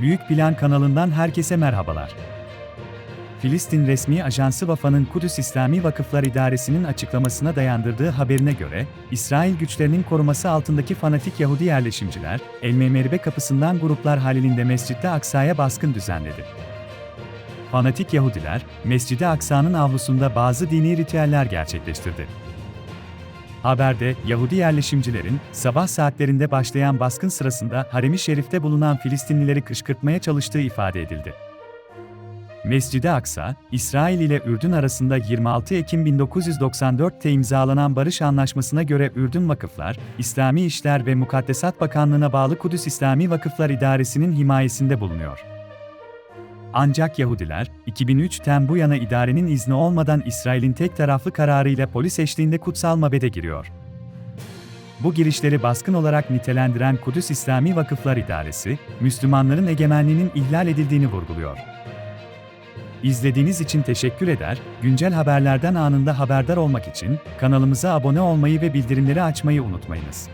Büyük Plan kanalından herkese merhabalar. Filistin resmi ajansı Vafa'nın Kudüs İslami Vakıflar İdaresi'nin açıklamasına dayandırdığı haberine göre, İsrail güçlerinin koruması altındaki fanatik Yahudi yerleşimciler, El Memeribe kapısından gruplar halinde Mescid-i Aksa'ya baskın düzenledi. Fanatik Yahudiler, Mescid-i Aksa'nın avlusunda bazı dini ritüeller gerçekleştirdi. Haberde, Yahudi yerleşimcilerin, sabah saatlerinde başlayan baskın sırasında Harem-i Şerif'te bulunan Filistinlileri kışkırtmaya çalıştığı ifade edildi. Mescid-i Aksa, İsrail ile Ürdün arasında 26 Ekim 1994'te imzalanan barış anlaşmasına göre Ürdün Vakıflar, İslami İşler ve Mukaddesat Bakanlığı'na bağlı Kudüs İslami Vakıflar İdaresi'nin himayesinde bulunuyor. Ancak Yahudiler, 2003'ten bu yana idarenin izni olmadan İsrail'in tek taraflı kararıyla polis eşliğinde kutsal mabede giriyor. Bu girişleri baskın olarak nitelendiren Kudüs İslami Vakıflar İdaresi, Müslümanların egemenliğinin ihlal edildiğini vurguluyor. İzlediğiniz için teşekkür eder, güncel haberlerden anında haberdar olmak için kanalımıza abone olmayı ve bildirimleri açmayı unutmayınız.